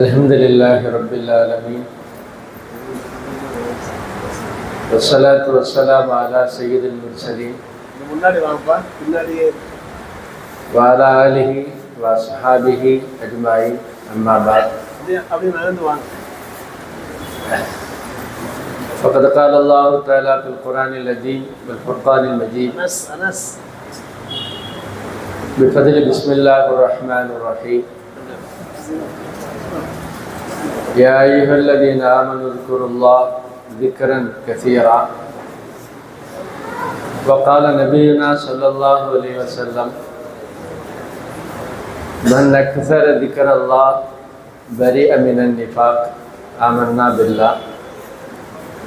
الحمد لله رب العالمين. والصلاة والسلام على سيد المرسلين. وعلى آله وصحابه أجمعين. أما بعد. فقد قال الله تعالى في القرآن العظيم والفرقان المجيد. أنس أنس بفضل بسم الله الرحمن الرحيم. يا أيها الذين آمنوا اذكروا الله ذكرا كثيرا وقال نبينا صلى الله عليه وسلم من أكثر ذكر الله بريء من النفاق آمنا بالله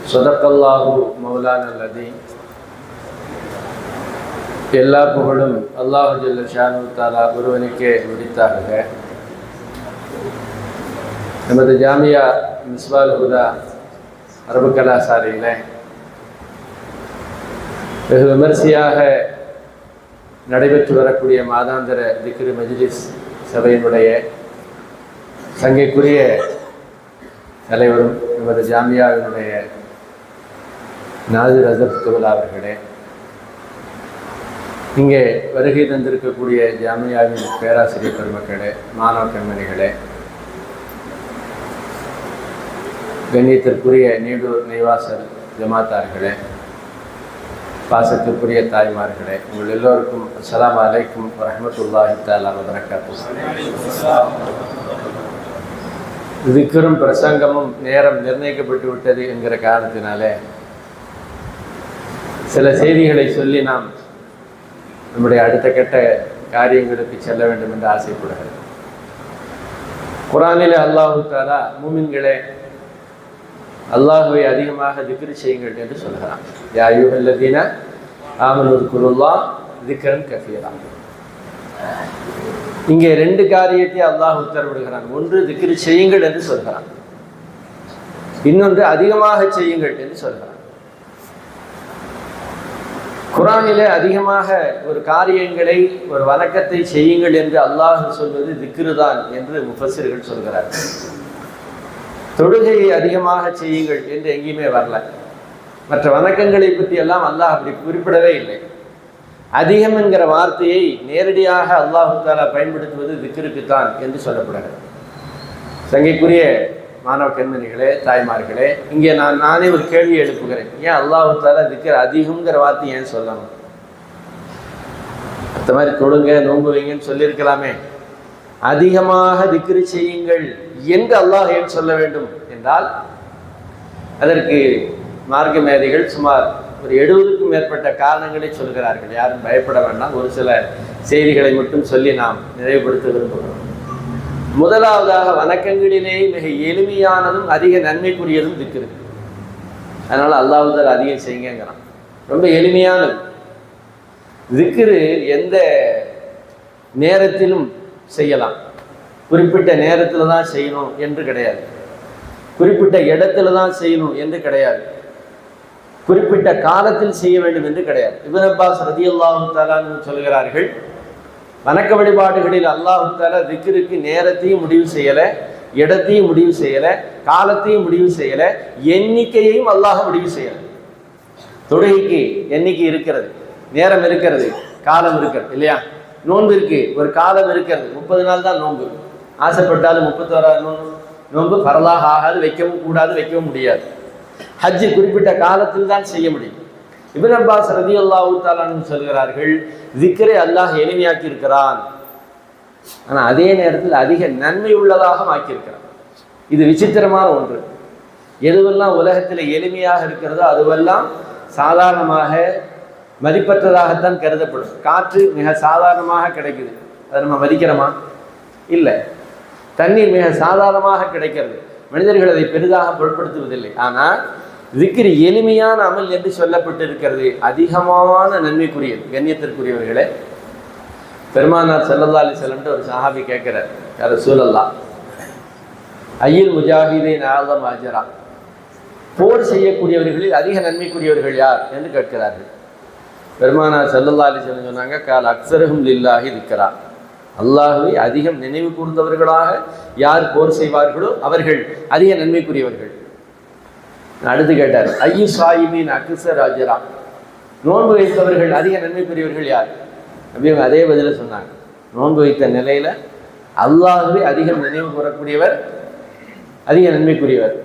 صدق الله مولانا الذي எல்லா புகழும் அல்லாஹு ஜல்ல ஷானு தாலா ஒருவனுக்கே முடித்தாகுக நமது ஜாமியா மிஸ்வால் ஹுதா அரபு கலாசாலையில் வெகு விமரிசையாக நடைபெற்று வரக்கூடிய மாதாந்திர திக்ரு மஜ்லிஸ் சபையினுடைய சங்கைக்குரிய தலைவரும் நமது ஜாமியாவினுடைய நாதிர் அசப் துவலா அவர்களே இங்கே வருகை தந்திருக்கக்கூடிய ஜாமியாவின் பேராசிரியர் பெருமக்களே மாணவ பெண்மணிகளே கண்ணியத்திற்குரிய நீடூர் நெய்வாசல் ஜமாத்தார்களே பாசத்திற்குரிய தாய்மார்களே உங்கள் எல்லோருக்கும் அஸ்லாம் அலைக்கும் வரஹ்மத்துல்லாஹி தாலா வபரகாத்துஹு. திக்ரும் பிரசங்கமும் நேரம் நிர்ணயிக்கப்பட்டு விட்டது என்கிற காரணத்தினாலே சில செய்திகளை சொல்லி நாம் நம்முடைய அடுத்த கட்ட காரியங்களுக்கு செல்ல வேண்டும் என்று ஆசைப்படுகிறேன். குரானிலே அல்லாஹு தாலா மூமின்களே அல்லாஹுவை அதிகமாக திக்ரு செய்யுங்கள் என்று சொல்கிறான். யா யுஹல்லதீன ஆமனூர் குருல்லா திக்ரன் கஃபீரா இங்கே ரெண்டு காரியத்தை அல்லாஹ் உத்தரவிடுகிறான். ஒன்று திக்ரு செய்யுங்கள் என்று சொல்கிறான். இன்னொன்று அதிகமாக செய்யுங்கள் என்று சொல்கிறான். குரானிலே அதிகமாக ஒரு காரியங்களை ஒரு வணக்கத்தை செய்யுங்கள் என்று அல்லாஹ் சொல்வது திக்ரு தான் என்று முஃபசிர்கள் சொல்கிறார்கள். தொழுகையை அதிகமாக செய்யுங்கள் என்று எங்கேயுமே வரல. மற்ற வணக்கங்களை பற்றி எல்லாம் அல்லாஹ் அப்படி குறிப்பிடவே இல்லை. அதிகம் என்கிற வார்த்தையை நேரடியாக அல்லாஹு தாலா பயன்படுத்துவது திக்ருக்குத்தான் என்று சொல்லப்படுகிறது. சங்கைக்குரிய மாணவ கண்மணிகளே தாய்மார்களே இங்கே நான் நானே ஒரு கேள்வி எழுப்புகிறேன். ஏன் அல்லாஹு தாலா திக்கர் அதிகம்ங்கிற வார்த்தை ஏன் சொல்லணும்? அந்த மாதிரி தொழுங்க நோம்புவீங்கன்னு சொல்லியிருக்கலாமே. அதிகமாக திக்ரு செய்யுங்கள். என்று அல்லாஹ் ஏன் சொல்ல வேண்டும் என்றால் அதற்கு மார்க்க மேதைகள் சுமார் ஒரு எழுபதுக்கும் மேற்பட்ட காரணங்களை சொல்கிறார்கள். யாரும் பயப்பட வேண்டாம். ஒரு சில செய்திகளை மட்டும் சொல்லி நாம் நிறைவுபடுத்த விரும்புகிறோம். முதலாவதாக வணக்கங்களிலே மிக எளிமையானதும் அதிக நன்மைக்குரியதும் திக்ரு. அதனால் அல்லாஹுதல் அதிகம் செய்யுங்கிறான். ரொம்ப எளிமையானது. திக்ரு எந்த நேரத்திலும் செய்யலாம். குறிப்பிட்ட நேரத்தில் தான் செய்யணும் என்று கிடையாது. குறிப்பிட்ட இடத்துல தான் செய்யணும் என்று கிடையாது. குறிப்பிட்ட காலத்தில் செய்ய வேண்டும் என்று கிடையாது. இபன் அப்பாஸ் ரதி அல்லாஹு தாலான்னு சொல்கிறார்கள் வணக்க வழிபாடுகளில் அல்லாஹு தாலா திக்ருக்கு நேரத்தையும் முடிவு செய்யலை இடத்தையும் முடிவு செய்யலை காலத்தையும் முடிவு செய்யலை எண்ணிக்கையையும் அல்லாஹ் முடிவு செய்யலை. தொழுகைக்கு எண்ணிக்கை இருக்கிறது நேரம் இருக்கிறது காலம் இருக்கிறது இல்லையா? நோன்பு இருக்கு. ஒரு காலம் இருக்கிறது. முப்பது நாள் தான் நோன்பு. ஆசைப்பட்டாலும் முப்பத்தோராது நோன்பு நோன்பு பரலாக ஆகாது வைக்கவும் கூடாது வைக்கவும் முடியாது. ஹஜ்ஜு குறிப்பிட்ட காலத்தில் தான் செய்ய முடியும். இபின் அப்பாஸ் ரதி அல்லாஹூ தாலான்னு சொல்கிறார்கள் திக்கரை அல்லாஹ் எளிமையாக்கி இருக்கிறான் ஆனால் அதே நேரத்தில் அதிக நன்மை உள்ளதாக ஆக்கியிருக்கிறான். இது விசித்திரமான ஒன்று. எதுவெல்லாம் உலகத்தில் எளிமையாக இருக்கிறதோ அதுவெல்லாம் சாதாரணமாக மதிப்பற்றதாகத்தான் கருதப்படும். காற்று மிக சாதாரணமாக கிடைக்குது. அதை நம்ம மதிக்கிறோமா? இல்லை. தண்ணீர் மிக சாதாரணமாக கிடைக்கிறது. மனிதர்கள் அதை பெரிதாக பொருட்படுத்துவதில்லை. ஆனால் விக்கிரி எளிமையான அமல் என்று சொல்லப்பட்டு இருக்கிறது அதிகமான நன்மைக்குரியது. கண்ணியத்திற்குரியவர்களே பெருமானார் செல்லல்லா அலி செல்லம்ட்டு ஒரு சஹாபி கேட்குறார். யார் சூழல்லா ஐயில் முஜாஹிதீன் ஆலம் ஆஜரா போர் செய்யக்கூடியவர்களில் அதிக நன்மைக்குரியவர்கள் யார்? என்று கேட்கிறார்கள். பெருமானார் செல்லல்லா அலி சொன்னாங்க கால் அக்சரகம் லில்லாகி இருக்கிறார் அல்லாஹுவை அதிகம் நினைவு கூர்ந்தவர்களாக யார் போர் செய்வார்களோ அவர்கள் அதிக நன்மைக்குரியவர்கள். அடுத்து கேட்டார் ஐயு சாயிமின் அக்சர் ராஜரா நோன்பு வைத்தவர்கள் அதிக நன்மைக்குரியவர்கள் யார்? அப்படிங்க அதே பதில சொன்னாங்க. நோன்பு வைத்த நிலையில அல்லாஹுவே அதிகம் நினைவு கூறக்கூடியவர் அதிக நன்மைக்குரியவர்.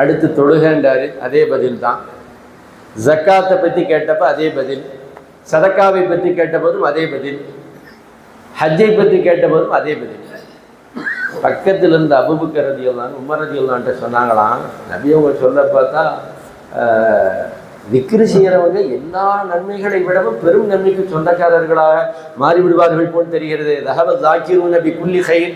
அடுத்து தொழுகன்றாரு அதே பதில் தான் ஜக்காத்தை பற்றி கேட்டப்ப அதே பதில் சதக்காவை பற்றி கேட்டபோதும் அதே பதில் ஹஜ்ஜை பற்றி கேட்டபோதும் அதே பதில். பக்கத்தில் இருந்த அபுபக்கர் ரதியல்லான் உமர் ரதியல்லான்ட்ட சொன்னாங்களாம். நபி அவங்க சொல்ல பார்த்தா விக்ரி செய்கிறவங்க எல்லா நன்மைகளை விடவும் பெரும் நன்மைக்கு சொந்தக்காரர்களாக மாறிவிடுவார்கள் போல் தெரிகிறது. தகவல் ஜாக்கிரு நபி குல்லி கயிர்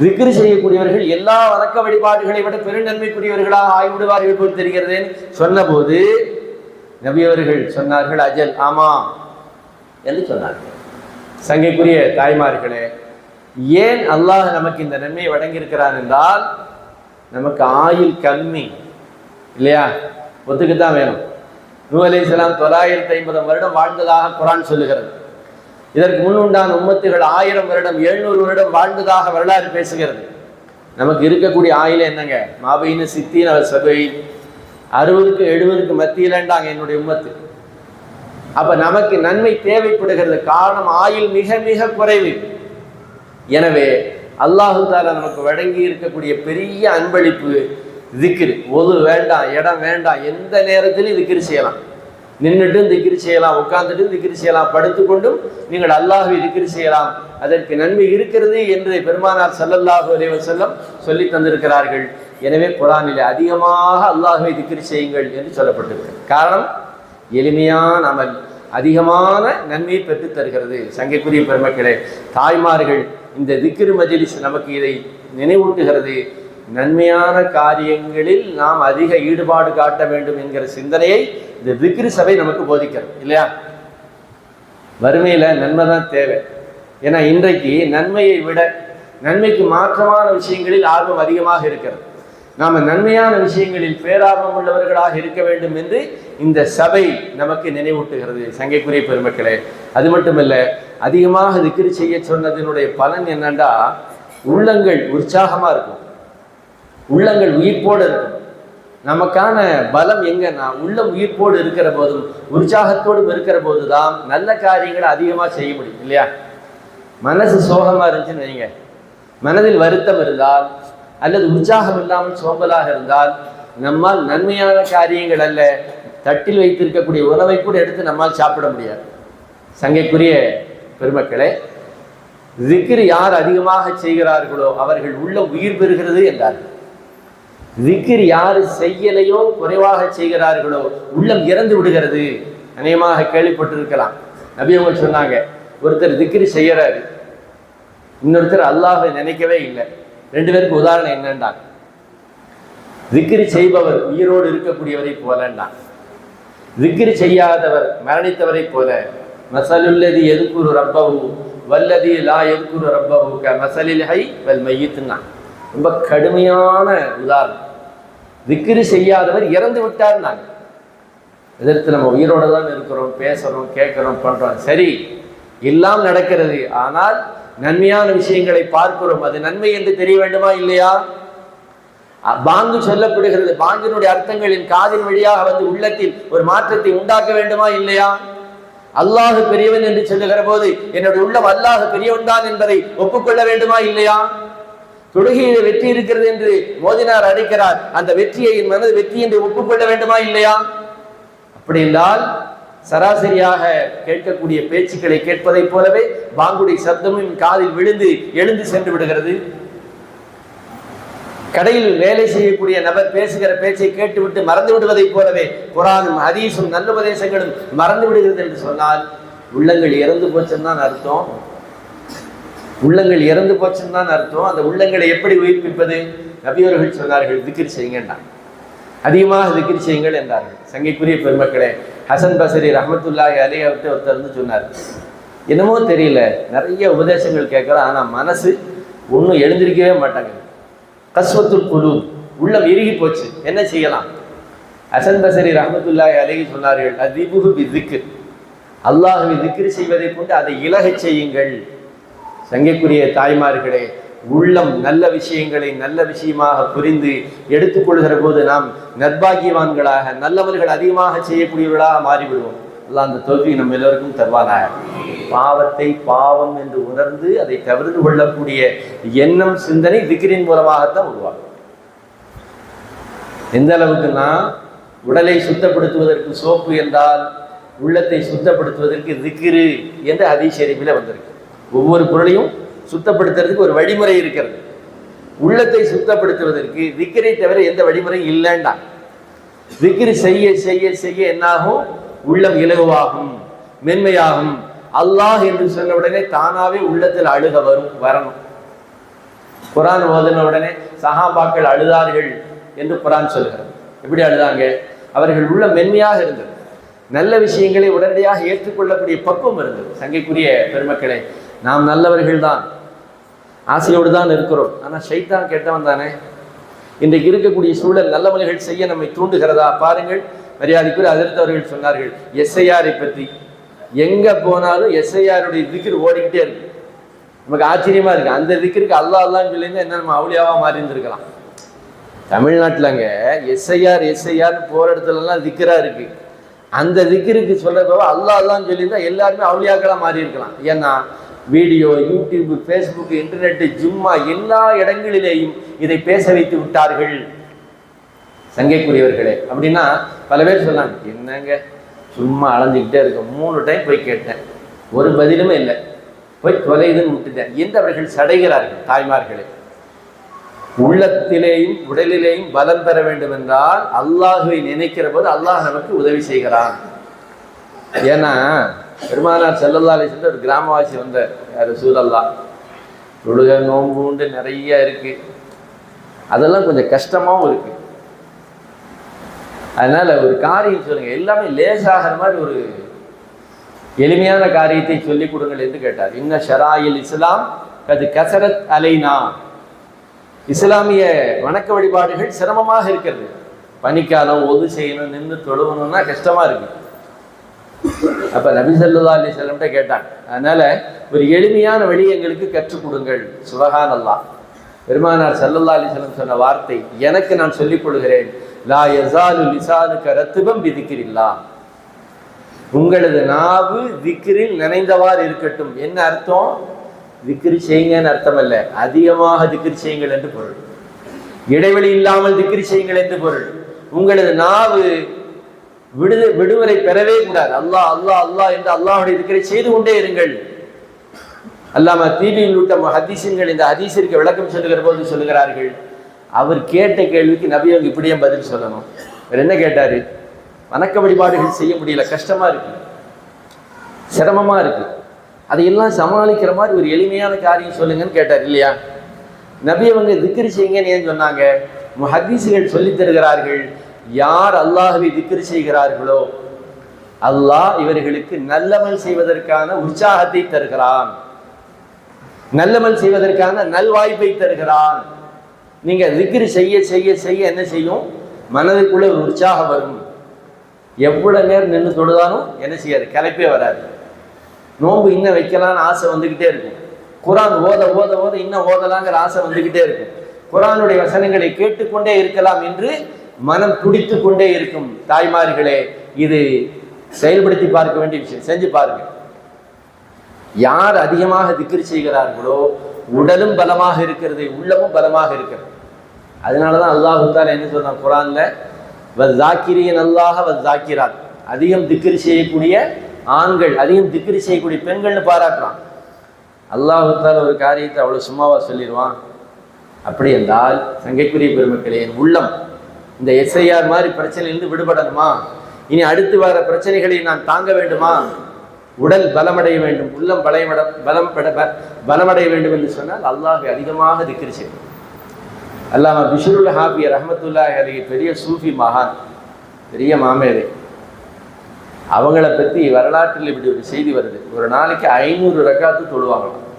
விக்ரி செய்யக்கூடியவர்கள் எல்லா வணக்க வழிபாடுகளை விட பெருநன்மைக்குரியவர்களாக ஆகிவிடுவார்கள் போல் தெரிகிறது. சொன்னபோது நபியவர்கள் சொன்னார்கள் அஜல் ஆமா. என்று சொன்னார்கள். சங்கைக்குரிய தாய்மார்களே ஏன் அல்லாஹ் நமக்கு இந்த நன்மையை வழங்கியிருக்கிறான் என்றால் நமக்கு ஆயுள் கம்மி இல்லையா? ஒத்துக்குத்தான் வேணும். நூ இஸ்லாம் தொள்ளாயிரத்தி ஐம்பது வருடம் வாழ்ந்ததாக குரான் சொல்லுகிறது. இதற்கு முன் உண்டான உம்மத்துகள் ஆயிரம் வருடம் எழுநூறு வருடம் வாழ்ந்ததாக வரலாறு பேசுகிறது. நமக்கு இருக்கக்கூடிய ஆயுள் என்னங்க? மாபைன்னு சித்தின் அவர் சபை அறுபதுக்கு எழுபதுக்கு மத்தியிலண்டாங்க என்னுடைய உம்மத்து. அப்ப நமக்கு நன்மை தேவைப்படுகிறது காரணம் ஆயுள் மிக மிக குறைவு. எனவே அல்லாஹு தாலா நமக்கு வழங்கி இருக்கக்கூடிய பெரிய அன்பளிப்பு திக்ரு. ஒது வேண்டாம் இடம் வேண்டாம் எந்த நேரத்திலும் திக்ரு செய்யலாம். நின்றுட்டும் திக்கிரி செய்யலாம் உட்கார்ந்துட்டும் திக்கிரி செய்யலாம் படுத்துக்கொண்டும் நீங்கள் அல்லாஹுவை திக்கிரி செய்யலாம் அதற்கு நன்மை இருக்கிறது என்று பெருமானார் சல்லல்லாஹு அலைஹி செல்லம் சொல்லி தந்திருக்கிறார்கள். எனவே குரானில் அதிகமாக அல்லாஹுவை திக்கிரி செய்யுங்கள் என்று சொல்லப்பட்டிருக்கிறது. காரணம் எளிமையான அமல் அதிகமான நன்மையை பெற்றுத் தருகிறது. சங்கைக்குரிய பெருமக்களே தாய்மார்கள் இந்த திக்கிரி மஜிலிஸ் நமக்கு இதை நினைவூட்டுகிறது. நன்மையான காரியங்களில் நாம் அதிக ஈடுபாடு காட்ட வேண்டும் என்கிற சிந்தனையை இந்த விக்ரி சபை நமக்கு போதிக்கிறது இல்லையா? வறுமையில் நன்மை தான் தேவை. ஏன்னா இன்றைக்கு நன்மையை விட நன்மைக்கு மாற்றமான விஷயங்களில் ஆர்வம் அதிகமாக இருக்கிறது. நாம் நன்மையான விஷயங்களில் பேரார்வம் உள்ளவர்களாக இருக்க வேண்டும் என்று இந்த சபை நமக்கு நினைவூட்டுகிறது சங்கைக்குரிய பெருமக்களே. அது மட்டுமல்ல அதிகமாக திக்ரு செய்ய சொன்னதனுடைய பலன் என்னண்டா உள்ளங்கள் உற்சாகமாக இருக்கும். உள்ளங்கள் உயிர்ப்போடு இருக்கும். நமக்கான பலம் எங்கன்னா உள்ளம் உயிர்ப்போடு இருக்கிற போதும் உற்சாகத்தோடும் இருக்கிற போதுதான் நல்ல காரியங்களை அதிகமாக செய்ய முடியும் இல்லையா? மனசு சோகமாக இருந்துச்சுன்னு வைங்க. மனதில் வருத்தம் இருந்தால் அல்லது உற்சாகம் இல்லாமல் சோம்பலாக இருந்தால் நம்மால் நன்மையான காரியங்கள் அல்ல தட்டில் வைத்திருக்கக்கூடிய உணவை கூட எடுத்து நம்மால் சாப்பிட முடியாது. சங்கைக்குரிய பெருமக்களே திக்ரு யார் அதிகமாக செய்கிறார்களோ அவர்கள் உள்ள உயிர் பெறுகிறது என்றார்கள். விக்கிர் யார் செய்யலையோ குறைவாக செய்கிறார்களோ உள்ளம் இறந்து விடுகிறது. அநேகமாக கேள்விப்பட்டிருக்கலாம். நபி அவங்க சொன்னாங்க ஒருத்தர் விக்கிரி செய்யறாரு இன்னொருத்தர் அல்லாஹை நினைக்கவே இல்லை. ரெண்டு பேருக்கு உதாரணம் என்னண்டாங்க விக்கிரி செய்பவர் உயிரோடு இருக்கக்கூடியவரை போலண்டான் விக்கிரி செய்யாதவர் மரணித்தவரை போல. மசலுல்லதி எதுக்குரு ரப்பவு வல்லதி லா எதுக்குரு ரப்பவு க மசலில் ஹை வல் மையத்துனான் ரொம்ப கடுமையான உதாரணம் திக்ரி செய்யாதவர் இறந்து விட்டார் நாங்கள் எதிர்த்து நம்ம உயிரோடு தான் இருக்கிறோம் பேசுறோம் கேட்குறோம் பண்ணுறோம் சரி எல்லாம் நடக்கிறது. ஆனால் நன்மையான விஷயங்களை பார்க்கிறோம். அது நன்மை என்று தெரிய வேண்டுமா இல்லையா? பாங்கு சொல்லப்படுகிறது. பாங்கினுடைய அர்த்தங்களின் காதின் வழியாக வந்து உள்ளத்தில் ஒரு மாற்றத்தை உண்டாக்க வேண்டுமா இல்லையா? அல்லாஹு பெரியவன் என்று சொல்லுகிற போது என்னுடைய உள்ளம் அல்லாஹு பெரியவன் தான் என்பதை ஒப்புக்கொள்ள வேண்டுமா இல்லையா? தொழுகையில வெற்றி இருக்கிறது என்று மோதினார் அடிக்கிறார் அந்த வெற்றியை என் மனது வெற்றி என்று ஒப்புக்கொள்ள வேண்டுமா இல்லையா? அப்படி என்றால் சராசரியாக கேட்கக்கூடிய பேச்சுக்களை கேட்பதைப் போலவே பாங்குடி சப்தமும் காதில் விழுந்து எழுந்து சென்று விடுகிறது. கடையில் வேலை செய்யக்கூடிய நபர் பேசுகிற பேச்சை கேட்டுவிட்டு மறந்து விடுவதைப் போலவே குரானும் ஹதீஸும் நல்லுபதேசங்களும் மறந்து விடுகிறது என்று சொன்னால் உள்ளங்கள் இறந்து போச்சுன்னு தான் அர்த்தம். உள்ளங்கள் இறந்து போச்சுன்னு தான் அர்த்தம். அந்த உள்ளங்களை எப்படி உயிர்ப்பிப்பது? நபியவர்கள் சொன்னார்கள் திக்கிரி செய்யுங்கண்டான் அதிகமாக திக்கிரி செய்யுங்கள் என்றார்கள். சங்கைக்குரிய பெருமக்களே ஹசன் பசரி ரஹமத்துல்லாஹி அலைஹி அவர்கிட்ட ஒருத்தர் வந்து சொன்னார். என்னமோ தெரியல நிறைய உபதேசங்கள் கேட்குறோம் ஆனால் மனசு ஒன்றும் எழுந்திருக்கவே மாட்டாங்க. கஸ்வத்துல் குழு உள்ளம் இறுகி போச்சு என்ன செய்யலாம்? ஹசன் பசரி ரஹமத்துல்லாஹி அலைஹி சொன்னார்கள் அதிபுகு பி திக்கு அல்லாஹுவை திக்ரு செய்வதை கொண்டு அதை இலகச் செய்யுங்கள். சங்கைக்குரிய தாய்மார்களே உள்ளம் நல்ல விஷயங்களை நல்ல விஷயமாக புரிந்து எடுத்துக்கொள்கிற போது நாம் நற்பாகியவான்களாக நல்லவர்கள் அதிகமாக செய்யக்கூடியவர்களாக மாறிவிடுவோம். எல்லாம் அந்த தோல்வி நம்ம எல்லோருக்கும் தருவானாக. பாவத்தை பாவம் என்று உணர்ந்து அதை தவிர்த்து கொள்ளக்கூடிய எண்ணம் சிந்தனை விக்கிரின் மூலமாகத்தான் உருவாகும். எந்த அளவுக்குன்னா உடலை சுத்தப்படுத்துவதற்கு சோப்பு என்றால் உள்ளத்தை சுத்தப்படுத்துவதற்கு திக்ரு என்று அதிசரிப்பில் வந்திருக்கு. ஒவ்வொரு குரலையும் சுத்தப்படுத்துறதுக்கு ஒரு வழிமுறை இருக்கிறது. உள்ளத்தை சுத்தப்படுத்துவதற்கு திக்ரை தவிர எந்த வழிமுறையும் இல்லைண்டா. விக்கிரி செய்ய செய்ய செய்ய என்னாகும்? உள்ளம் இலகுவாகும் மென்மையாகும். அல்லாஹ் என்று சொன்ன உடனே தானாவே உள்ளத்தில் அழுக வரும் வரணும். குரான் ஓதின உடனே சஹாபாக்கள் அழுதார்கள் என்று குரான் சொல்கிறது. எப்படி அழுதாங்க? அவர்கள் உள்ள மென்மையாக இருந்தது. நல்ல விஷயங்களை உடனடியாக ஏற்றுக்கொள்ளக்கூடிய பக்குவம் இருந்தது. சங்கைக்குரிய பெருமக்களை நாம் நல்லவர்கள் தான் ஆசையோடு தான் இருக்கிறோம். ஆனால் ஷைத்தான் கெட்டவன் தானே? இன்றைக்கு இருக்கக்கூடிய சூழல் நல்லவர்கள் செய்ய நம்மை தூண்டுகிறதா? பாருங்கள் மரியாதைக்குரிய அதிர்த்தவர்கள் சொன்னார்கள் எஸ்ஐஆரை பற்றி. எங்கே போனாலும் எஸ்ஐஆருடைய திக்ர் ஓடிக்கிட்டே இருக்கு. நமக்கு ஆச்சரியமாக இருக்குது அந்த திக்கிற்கு அல்லா அல்லான்னு சொல்லியிருந்தா என்ன நம்ம அவளியாவாக மாறி இருந்திருக்கலாம் தமிழ்நாட்டிலங்க எஸ்ஐஆர் எஸ்ஐஆர்னு போகிற இடத்துலலாம் திக்கரா இருக்கு. அந்த திக்கிற்கு சொல்கிறப்போ அல்லா அல்லான்னு சொல்லியிருந்தா எல்லாருமே அவளியாக்களாக மாறி இருக்கலாம் ஏன்னா வீடியோ யூடியூப் ஃபேஸ்புக் இன்டர்நெட் ஜும்மா எல்லா இடங்களிலேயும் இதை பேச வைத்து விட்டார்கள். சங்கைக்குரியவர்களே அப்படின்னா பல பேர் சொன்னாங்க என்னங்க சும்மா அலைஞ்சிக்கிட்டே இருக்கும் மூணு டைம் போய் கேட்டேன். ஒரு பதிலுமே இல்லை. போய் தொலைதுன்னு விட்டுட்டேன். எந்த அவர்கள் சடைகிறார்கள் தாய்மார்களே? உள்ளத்திலேயும் உடலிலேயும் பலம் பெற வேண்டும் என்றால் அல்லாஹுவை நினைக்கிற போது அல்லாஹ் நமக்கு உதவி செய்கிறான். ஏன்னா பெருமானார் செல்லல்லா அலிசன் ஒரு கிராமவாசி வந்தார். யார் சூழல்லா தொழுக நோம்பு உண்டு நிறைய இருக்கு. அதெல்லாம் கொஞ்சம் கஷ்டமாகவும் இருக்கு. அதனால ஒரு காரியம் சொல்லுங்க. எல்லாமே லேசாகிற மாதிரி ஒரு எளிமையான காரியத்தை சொல்லிக் கொடுங்கள் என்று கேட்டார். இன்ன ஷராயில் இஸ்லாம் கது கசரத் அலைனா. இஸ்லாமிய வணக்க வழிபாடுகள் சிரமமாக இருக்கிறது. பனிக்காலம் ஒது செய்யணும் நின்று தொழுவணும்னா கஷ்டமா இருக்கு. அப்போ நபி சல்லா அலி வஸல்லம் கேட்டாங்க. அதனால ஒரு எளிமையான வழி எங்களுக்கு கற்றுக் கொடுங்கள். சுபகான் அல்லா பெருமானார் சல்லல்லா அலி செல்லம் சொன்ன வார்த்தை எனக்கு நான் சொல்லிக் கொள்கிறேன் லா யசாலு லிசானுக ரத்துபம் விதிக்கிறில்லா உங்களது நாவு திக்கிரில் நினைந்தவாறு இருக்கட்டும். என்ன அர்த்தம்? திக்ரி செய்யுங்கன்னு அர்த்தம் அல்ல. அதிகமாக திக்ரி செய்யுங்கள் என்று பொருள். இடைவெளி இல்லாமல் திக்ரி செய்யுங்கள் என்று பொருள். உங்களது நாவு விடுது விடுமுறை பெறவே கூடாது. அல்லாஹ் அல்லாஹ் அல்லாஹ் என்று அல்லாஹுடைய இருக்கிற செய்து கொண்டே இருங்கள். அல்லாம தீபியில் விட்ட ஹதீசன்கள் இந்த ஹதீசிற்கு விளக்கம் சொல்லுகிற போது சொல்லுகிறார்கள் அவர் கேட்ட கேள்விக்கு நபி அவங்க இப்படியே பதில் சொல்லணும். அவர் என்ன கேட்டாரு? வணக்க வழிபாடுகள் செய்ய முடியல கஷ்டமா இருக்கு. சிரமமா இருக்கு. அதையெல்லாம் சமாளிக்கிற மாதிரி ஒரு எளிமையான காரியம் சொல்லுங்கன்னு கேட்டார் இல்லையா? நபி அவங்க திக்ரு செய்யுங்கன்னு ஏன் சொன்னாங்க? ஹதீசுகள் சொல்லித் தருகிறார்கள். யார் அல்லாஹ்வை திக்ரு செய்கிறார்களோ அல்லாஹ் இவர்களுக்கு நல்லமல் செய்வதற்கான உற்சாகத்தை தருகிறான். நல்லமல் செய்வதற்கான நல்வாய்ப்பை தருகிறான். நீங்க திக்ரு செய்ய செய்ய செய்ய என்ன செய்யும்? மனதுக்குள்ள ஒரு உற்சாகம் வரும். எவ்வளவு நேரம் நின்று தொழுதாலும் என்ன செய்யாது? கலைப்பே வராது. நோன்பு இன்னும் வைக்கலான்னு ஆசை வந்துக்கிட்டே இருக்கும். குரான் ஓத ஓத ஓத இன்னும் ஓதலாங்கிற ஆசை வந்துக்கிட்டே இருக்கும். குரானுடைய வசனங்களை கேட்டுக்கொண்டே இருக்கலாம் என்று மனம் துடித்து கொண்டே இருக்கும் தாய்மார்களே இது செயல்படுத்தி பார்க்க வேண்டிய விஷயம். செஞ்சு பாருங்க. யார் அதிகமாக திக்கிரி செய்கிறார்களோ உடலும் பலமாக இருக்கிறது உள்ளமும் பலமாக இருக்கிறது. அதனாலதான் அல்லாஹு தாலா என்ன சொல்றான் குரான்ல? வஸ்ஸாக்கிரியன் அல்லாஹ வஸ்ஸாக்கிராத் அதிகம் திக்ரு செய்யக்கூடிய ஆண்கள் அதிகம் திக்ரு செய்யக்கூடிய பெண்கள்னு பாராட்டுறான். அல்லாஹு ஒரு காரியத்தை அவ்வளவு சும்மாவா சொல்லிடுவான்? அப்படி என்றால் சங்கைக்குரிய பெருமக்களே என் உள்ளம் இந்த எஸ்ஐஆர் மாதிரி பிரச்சனையிலிருந்து விடுபடணுமா? இனி அடுத்து வர பிரச்சனைகளை நான் தாங்க வேண்டுமா? உடல் பலமடைய வேண்டும் உள்ளம் பலமட பலம் பட- ப- பலமடைய வேண்டும் என்று சொன்னால் அல்லாஹ் அதிகமாக திக்ரு செய்யும் அல்லாம பிஷருல் ஹாபி ரஹமத்துல்லாஹி அலி பெரிய சூஃபி மகான் பெரிய மாமேதை. அவங்கள பற்றி வரலாற்றில் இப்படி ஒரு செய்தி வருது. ஒரு நாளைக்கு ஐநூறு ரக்காத்து தொழுவாங்களாம்.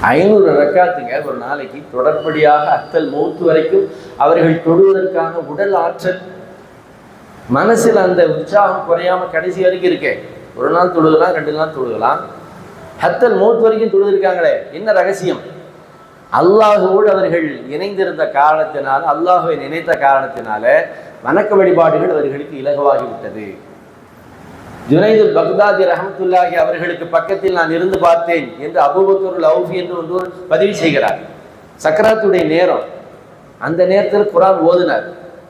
ஐநூறு ரக்காத்துங்க ஒரு நாளைக்கு. தொடர்படியாக அத்தல் மூத்து வரைக்கும் அவர்கள் தொழுவதற்கான உடல் ஆற்றல். மனசில் அந்த உற்சாகம் குறையாம கடைசி வரைக்கும் இருக்கே. ஒரு நாள் தொழுகலாம் ரெண்டு நாள் தொழுகலாம் ஹத்தல் மூத்து வரைக்கும் தொழுதிருக்காங்களே என்ன ரகசியம்? அல்லாஹுவோடு அவர்கள் இணைந்திருந்த காரணத்தினால் அல்லாஹுவை நினைத்த காரணத்தினால வணக்க வழிபாடுகள் அவர்களுக்கு இலகுவாகிவிட்டது. ஜுனைதுல் பக்தாதி ரஹமத்துல்லாஹி அவர்களுக்கு பக்கத்தில் நான் இருந்து பார்த்தேன் என்று அபூபக்கருல் லவுஃபி என்று ஒன்று பதிவு செய்கிறார். சக்கராத்துடைய நேரம். அந்த நேரத்தில் குரான் ஓதினார்.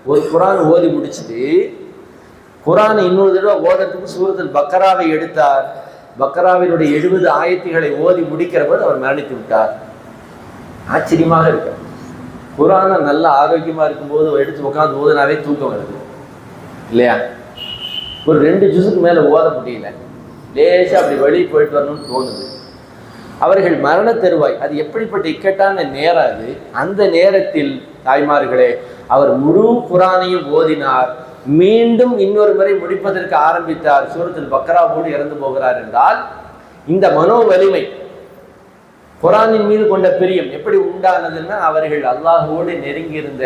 ஒரு குரான் ஓதி முடிச்சுட்டு குரான் இன்னொரு தடவை ஓதத்துக்கு சூரத்தில் பக்கராவை எடுத்தார். பக்கராவினுடைய எழுபது ஆயத்துகளை ஓதி முடிக்கிற போது அவர் மரணித்து விட்டார். ஆச்சரியமாக இருக்கு. குரானை நல்ல ஆரோக்கியமாக இருக்கும்போது எடுத்து உட்காந்து ஓதுனாவே தூக்கம் வருது. இல்லையா? ஒரு ரெண்டு ஜூஸுக்கு மேலே ஓத முடியல. லேசாக அப்படி வெளியே போயிட்டு வரணும்னு தோணுது. அவர்கள் மரண தருவாய். அது எப்படிப்பட்ட இக்கட்டான நேரம் அது? அந்த நேரத்தில் தாய்மார்களே அவர் முழு குரானையும் ஓதினார். மீண்டும் இன்னொரு முறை முடிப்பதற்கு ஆரம்பித்தார். சூரத்தில் பக்ராவோடு இறந்து போகிறார் என்றால் இந்த மனோ வலிமை குரானின் மீது கொண்ட பிரியம் எப்படி உண்டானதுன்னா அவர்கள் அல்லாஹோடு நெருங்கியிருந்த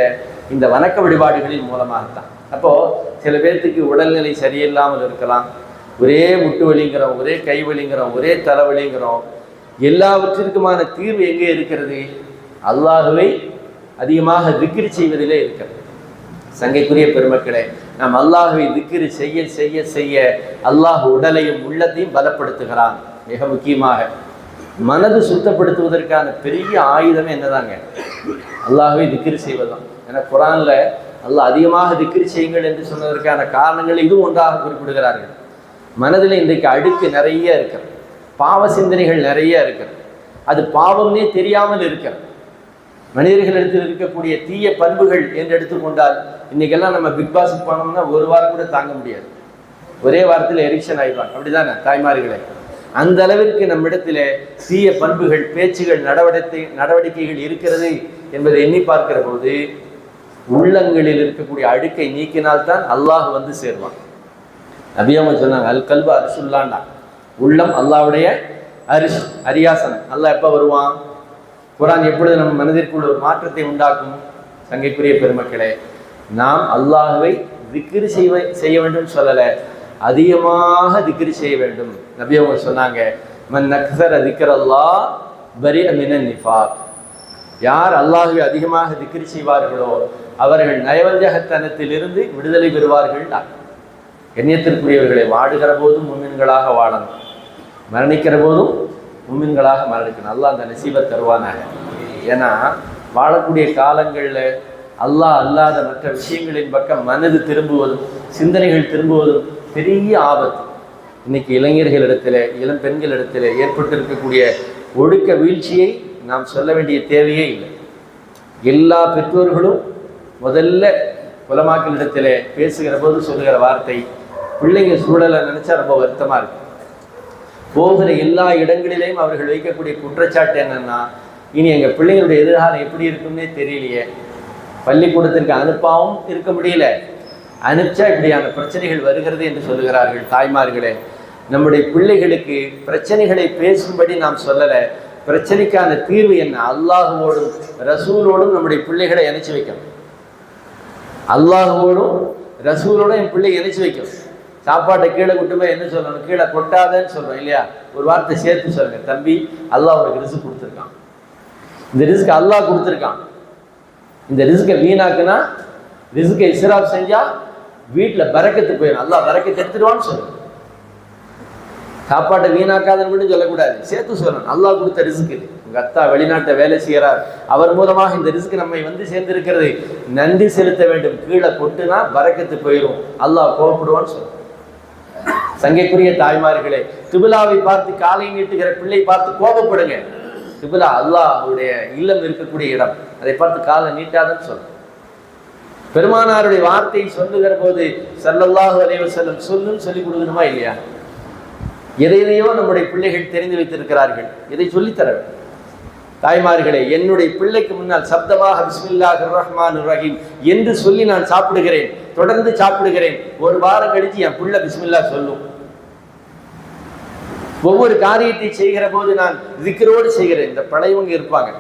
இந்த வணக்க வழிபாடுகளின் மூலமாகத்தான். அப்போது சில பேர்த்துக்கு உடல்நிலை சரியில்லாமல் இருக்கலாம். ஒரே முட்டு வலிங்கிறோம் ஒரே கை வலிங்கிறோம் ஒரே தலைவலிங்கிறோம் எல்லாவற்றிற்குமான தீர்வு எங்கே இருக்கிறது? அல்லாஹுவை அதிகமாக திக்கிரி செய்வதிலே இருக்கிறது. சங்கைக்குரிய பெருமக்களே நாம் அல்லாஹுவை திக்கிரி செய்ய செய்ய செய்ய அல்லாஹ் உடலையும் உள்ளத்தையும் பலப்படுத்துகிறான். மிக முக்கியமாக மனது சுத்தப்படுத்துவதற்கான பெரிய ஆயுதமே என்னதாங்க? அல்லாஹுவை திக்ரி செய்வதுதான். ஏன்னா குரான்ல அல்ல அதிகமாக திக்கிரி செய்யுங்கள் என்று சொன்னதற்கான காரணங்கள் இதுவும் ஒன்றாக குறிப்பிடுகிறார்கள். மனதில் இன்றைக்கு அடுக்கு நிறைய இருக்கிறது. பாவ சிந்தனைகள் நிறைய இருக்கிறது. அது பாவம்னே தெரியாமல் இருக்கிறது. மனிதர்களிடத்தில் இருக்கக்கூடிய தீய பண்புகள் என்று எடுத்துக்கொண்டால் இன்னைக்கெல்லாம் நம்ம பிக் பாஸ் போனோம்னா ஒரு வாரம் கூட தாங்க முடியாது. ஒரே வாரத்தில் எரிக்ஷன் ஆயிடுவாங்க. அப்படிதானே தாய்மார்களே? அந்த அளவிற்கு நம்மிடத்தில் தீய பண்புகள் பேச்சுகள் நடவடிக்கை நடவடிக்கைகள் இருக்கிறது என்பதை எண்ணி பார்க்கிற போது உள்ளங்களில் இருக்கக்கூடிய அழுக்கை நீக்கினால்தான் அல்லாஹ் வந்து சேர்வான். நபியாம சொன்னாங்க அல் கல்வா அரிசுல்லாண்டா உள்ளம் அல்லாவுடைய அரிஷ் அரியாசனம் அல்லாஹ் எப்போ வருவான்? குரான் எப்பொழுது நம்ம மனதிற்குள் ஒரு மாற்றத்தை உண்டாக்கும்? சங்கைக்குரிய பெருமக்களே நாம் அல்லாஹுவை திக்ரு செய்வ செய்ய வேண்டும் சொல்லலை அதிகமாக திக்ரு செய்ய வேண்டும். நபி அவங்க சொன்னாங்க மன் நக்சர் திக்ர் அல்லாஹ் பரி அமினன் நிஃபாக். யார் அல்லாஹுவை அதிகமாக திக்ரு செய்வார்களோ அவர்கள் நயவஞ்சகத்தனத்திலிருந்து விடுதலை பெறுவார்கள் கண்ணியத்திற்குரியவர்களை வாடுகிற போதும் மும்மின்களாக வாழணும். மரணிக்கிற போதும் மும்மின்களாக மரணிக்கணும். அல்லாஹ் அந்த நசீபை தருவானாக. ஏன்னா வாழக்கூடிய காலங்களில் அல்லாஹ் அல்லாத மற்ற விஷயங்களின் பக்கம் மனது திரும்புவதும் சிந்தனைகள் திரும்புவதும் பெரிய ஆபத்து. இன்னைக்கு இளைஞர்களிடத்தில் இளம் பெண்களிடத்தில் ஏற்பட்டிருக்கக்கூடிய ஒடுக்க வீழ்ச்சியை நாம் சொல்ல வேண்டிய தேவையே இல்லை. எல்லா பெற்றோர்களும் முதல்ல குலமாக்களிடத்தில் பேசுகிற போது சொல்லுகிற வார்த்தை பிள்ளைங்க சூழலை நினச்சா ரொம்ப வருத்தமாக இருக்கு. போகிற எல்லா இடங்களிலையும் அவர்கள் வைக்கக்கூடிய குற்றச்சாட்டு என்னென்னா இனி எங்கள் பிள்ளைங்களுடைய எதிர்காலம் எப்படி இருக்கும்னே தெரியலையே. பள்ளிக்கூடத்திற்கு அனுப்பாவும் இருக்க முடியல. அனுப்பிச்சா இப்படியான பிரச்சனைகள் வருகிறது என்று சொல்லுகிறார்கள் தாய்மார்களே. நம்முடைய பிள்ளைகளுக்கு பிரச்சனைகளை பேசும்படி நாம் சொல்லலை. பிரச்சனைக்கான தீர்வு என்ன? அல்லாஹுவோடும் ரசூலோடும் நம்முடைய பிள்ளைகளை இணைச்சி வைக்கணும். அல்லாஹோடும் ரசூலோடும் என் பிள்ளை இணைச்சு வைக்கணும் சாப்பாட்டை கீழே கொண்டு போய் என்ன சொல்லணும்? கீழே கொட்டாதேன்னு சொல்கிறோம் இல்லையா? ஒரு வார்த்தை சேர்த்து சொல்லுங்க. தம்பி அல்லாஹ் உனக்கு ரிஸ்க் கொடுத்துருக்கான். இந்த ரிஸ்க் அல்லாஹ் கொடுத்துருக்கான். இந்த ரிஸ்கை வீணாக்குனா ரிஸ்கை இஸ்ராப் செஞ்சால் வீட்டில் பறக்கத்து போயிடும். அல்லாஹ் பறக்கத்து எடுத்துடுவான்னு சொல்லுங்க சாப்பாட்டை வீணாக்காதன்னு மட்டும் சொல்லக்கூடாது. சேர்த்து சொல்லணும். அல்லாஹ் கொடுத்த ரிஸ்க் இது. கத்தா வெளிநாட்டை வேலை செய்கிறார் அவர் மூலமாக இந்த ரிஸ்க் நம்மை வந்து சேர்ந்திருக்கிறது நன்றி செலுத்த வேண்டும். கீழே கொட்டுனா பறக்கத்து போயிடும் அல்லாஹ் கோவப்படுவான்னு சொல்லுங்க சங்கைக்குரிய தாய்மார்களே திபிலாவை பார்த்து காலை நீட்டுகிற பிள்ளை பார்த்து கோபப்படுங்க. திபிலா அல்லாஹுடைய இல்லம் இருக்கக்கூடிய இடம். அதை பார்த்து காலை நீட்டாதன்னு சொல்லும் பெருமானாருடைய வார்த்தையை சொல்லுகிற போது சல்லல்லாஹு அலைஹி செல்லும் சொல்லுன்னு சொல்லி கொடுக்கணுமா இல்லையா? எதை எதையோ நம்முடைய பிள்ளைகள் தெரிந்து வைத்திருக்கிறார்கள். இதை சொல்லித்தர வேண்டும். தாய்மார்களே என்னுடைய பிள்ளைக்கு முன்னால் சப்தமாக பிஸ்மில்லாஹ் ரஹ்மான் ரஹீம் என்று சொல்லி நான் சாப்பிடுகிறேன் தொடர்ந்து சாப்பிடுகிறேன். ஒரு வாரம் கழித்து என் பிள்ளை பிஸ்மில்லா சொல்லும். ஒவ்வொரு காரியத்தை செய்கிற போது நான் திக்கரோடு செய்கிறேன். இந்த பழையவங்க இருப்பாங்க.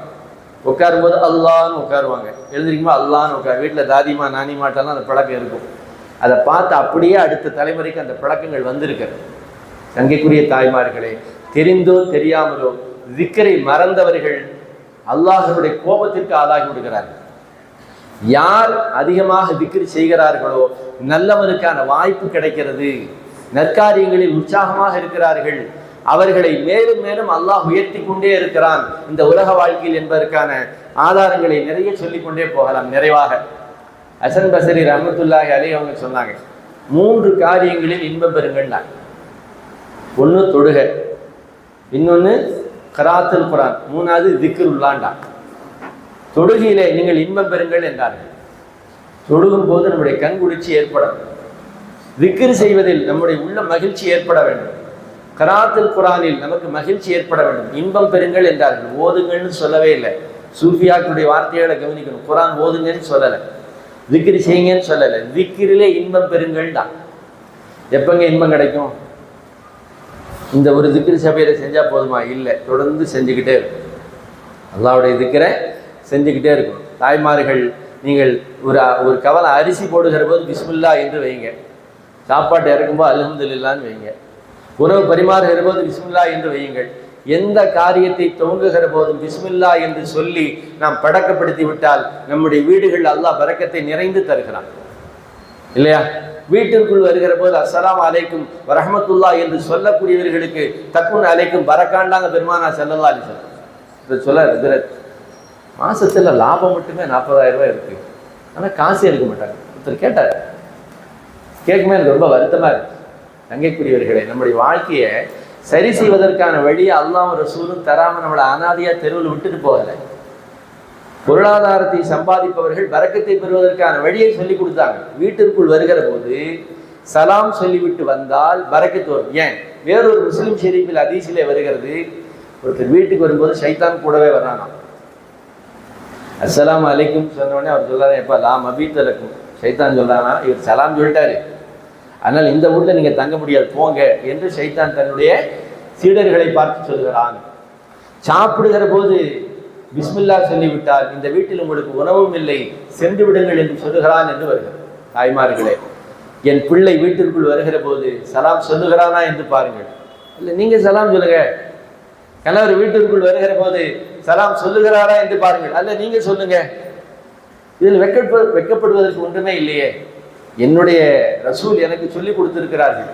உட்காரும் போது அல்லான்னு உட்காருவாங்க. எழுதுறீங்களா அல்லான்னு உட்கார். வீட்டில் தாதிமா நானிமாட்டெல்லாம் அந்த பழக்கம் இருக்கும். அதை பார்த்து அப்படியே அடுத்த தலைமுறைக்கு அந்த பழக்கங்கள் வந்திருக்கிறது சங்கைக்குரிய தாய்மார்களே தெரிந்தோ தெரியாமலோ திக்கரை மறந்தவர்கள் அல்லாஹனுடைய கோபத்திற்கு ஆளாகி விடுகிறார்கள் யார் அதிகமாக விக்கிரி செய்கிறார்களோ நல்லவனுக்கான வாய்ப்பு கிடைக்கிறது. நற்காரியங்களில் உற்சாகமாக இருக்கிறார்கள். அவர்களை மேலும் மேலும் அல்லாஹ் உயர்த்தி கொண்டே இருக்கிறான். இந்த உலக வாழ்க்கையில் என்பதற்கான ஆதாரங்களை நிறைய சொல்லிக்கொண்டே போகலாம் நிறைவாக. அசன் பசரி ரஹமத்துல்லாஹி அலி அவங்க சொன்னாங்க மூன்று காரியங்களில் இன்பம் பெறுங்கள்னாங்க. ஒன்று தொடுக இன்னொன்று கராத்துல் குரான் மூணாவது திக்ருல்லாண்டா. தொடுகையிலே நீங்கள் இன்பம் பெறுங்கள் என்றார்கள். தொடுகும் போது நம்முடைய கண் குளிர்ச்சி ஏற்படும். திக்ரு செய்வதில் நம்முடைய உள்ள மகிழ்ச்சி ஏற்பட வேண்டும். கராத்துல் குரானில் நமக்கு மகிழ்ச்சி ஏற்பட வேண்டும். இன்பம் பெறுங்கள் என்றார்கள். ஓதுங்கள்னு சொல்லவே இல்லை. சூஃபியாக்களுடைய வார்த்தைகளை கவனிக்கணும். குரான் ஓதுங்கன்னு சொல்லலை. திக்ரு செய்யுங்கன்னு சொல்லலை. திக்ரிலே இன்பம் பெறுங்கள் தான் எப்பங்க இன்பம் கிடைக்கும்? இந்த ஒரு திக்கிற சபையில் செஞ்சால் போதுமா? இல்லை. தொடர்ந்து செஞ்சுக்கிட்டே இருக்கும். அல்லாவுடைய திக்கரை செஞ்சுக்கிட்டே இருக்கும். தாய்மார்கள் நீங்கள் ஒரு ஒரு கவலை அரிசி போடுகிற போது பிஸ்மில்லா என்று வைங்க. சாப்பாட்டு இறக்கும்போது அல்ஹம்துலில்லான்னு வைங்க. உணவு பரிமாறுகிற போது பிஸ்மில்லா என்று வையுங்கள். எந்த காரியத்தை துவங்குகிற போதும் பிஸ்மில்லா என்று சொல்லி நாம் பழக்கப்படுத்தி விட்டால் நம்முடைய வீடுகள் அல்லாஹ் பறக்கத்தை நிறைந்து தருகிறான். இல்லையா? வீட்டிற்குள் வருகிற போது அஸ்லாம் அலைக்கும் வரஹமத்துல்லா என்று சொல்லக்கூடியவர்களுக்கு தக்குன் அலைக்கும் பறக்காண்டாங்க பெருமானா செல்லல்லா அலி இதை சொல்ல ஹஜ்ரத் மாசத்துல லாபம் மட்டுமே நாற்பதாயிரம் ரூபாய் இருக்கு. ஆனால் காசு எடுக்க மாட்டாங்க. ஒருத்தர் கேட்டார். கேட்குமே எனக்கு ரொம்ப வருத்தமா இருக்கு. தங்கைக்குரியவர்களே நம்முடைய வாழ்க்கையை சரி செய்வதற்கான வழியை ஒரு ரசூலும் தராம நம்மளை அனாதையா தெருவில் விட்டுட்டு போகலை. பொருளாதாரத்தை சம்பாதிப்பவர்கள் வரக்கத்தை பெறுவதற்கான வழியை சொல்லி கொடுத்தாங்க. வீட்டிற்குள் வருகிற போது சலாம் சொல்லிவிட்டு வந்தால் வரக்கத்து வரும் ஏன்? வேறொரு முஸ்லீம் ஷெரீஃபில் அதிசிலே வருகிறது ஒருத்தர் வீட்டுக்கு வரும்போது சைத்தான் கூடவே வர்றானாம். அஸ்லாம் அலைக்கும் சொன்ன உடனே அவர் சொல்றாரு எப்பா லாம் அபீத்தலக்கும் சைத்தான் சொல்கிறானா இவர் சலாம் சொல்லிட்டாரு. அதனால் இந்த ஊரில் நீங்கள் தங்க முடியாது போங்க என்று சைத்தான் தன்னுடைய சீடர்களை பார்த்து சொல்கிறான் சாப்பிடுகிற போது பிஸ்மில்லா சொல்லிவிட்டால் இந்த வீட்டில் உங்களுக்கு உணவும் இல்லை சென்று விடுங்கள் என்று சொல்லுகிறான் என்று வருகிறது தாய்மார்களே என் பிள்ளை வீட்டிற்குள் வருகிற போது சலாம் சொல்லுகிறானா என்று பாருங்கள். இல்லை நீங்க சலாம் சொல்லுங்க. கணவர் வீட்டிற்குள் வருகிற போது சலாம் சொல்லுகிறாரா என்று பாருங்கள். அல்ல நீங்க சொல்லுங்க. இதில் வெட்கப்ப வெட்கப்படுவதற்கு ஒன்றுமே இல்லையே. என்னுடைய ரசூல் எனக்கு சொல்லி கொடுத்திருக்கிறார்கள்.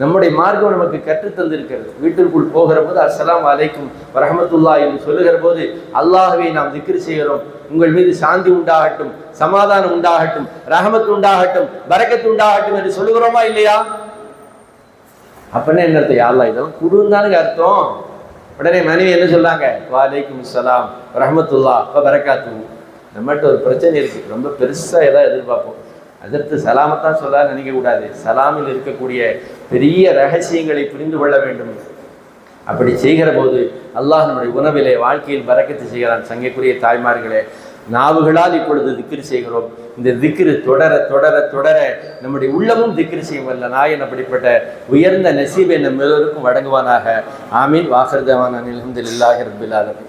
நம்முடைய மார்க்கம் நமக்கு கற்றுத்தந்திருக்கிறது. வீட்டிற்குள் போகிற போது அஸ்லாம் அலைக்கும் வரஹமத்துல்லா என்று சொல்லுகிற போது அல்லாஹுவை நாம் திக்ரு செய்கிறோம். உங்கள் மீது சாந்தி உண்டாகட்டும் சமாதானம் உண்டாகட்டும் ரஹமத்து உண்டாகட்டும் பரக்கத்து உண்டாகட்டும் என்று சொல்லுகிறோமா இல்லையா? அப்படின்னா என்ன அர்த்தம்? யாழ்லா இதெல்லாம் குடுந்தானுங்க அர்த்தம். உடனே மனைவி என்ன சொல்றாங்க? வாலைக்கும் சலாம் ரஹமத்துல்லா இப்போ பரக்காத்து நம்மகிட்ட ஒரு பிரச்சனை இருக்கு. ரொம்ப பெருசா ஏதாவது எதிர்பார்ப்போம். அதற்கு சலாமத்தான் சொல்ல நினைக்கக்கூடாது சலாமில் இருக்கக்கூடிய பெரிய ரகசியங்களை புரிந்து கொள்ள வேண்டும். அப்படி செய்கிற போது அல்லாஹ் நம்முடைய உணவிலே வாழ்க்கையில் பறக்கத்து செய்கிறான். சங்கைக்குரிய தாய்மார்களே நாவுகளால் இப்பொழுது திக்ரு செய்கிறோம். இந்த திக்ரு தொடர தொடர தொடர நம்முடைய உள்ளமும் திக்ரு செய்யும். வல்ல நாயன் அப்படிப்பட்ட உயர்ந்த நசீபை நம் எல்லோருக்கும் வழங்குவானாக. ஆமீன். வாசர்தவான் அனில் அஹமதுல்லாஹி ரபில் ஆலமீன்.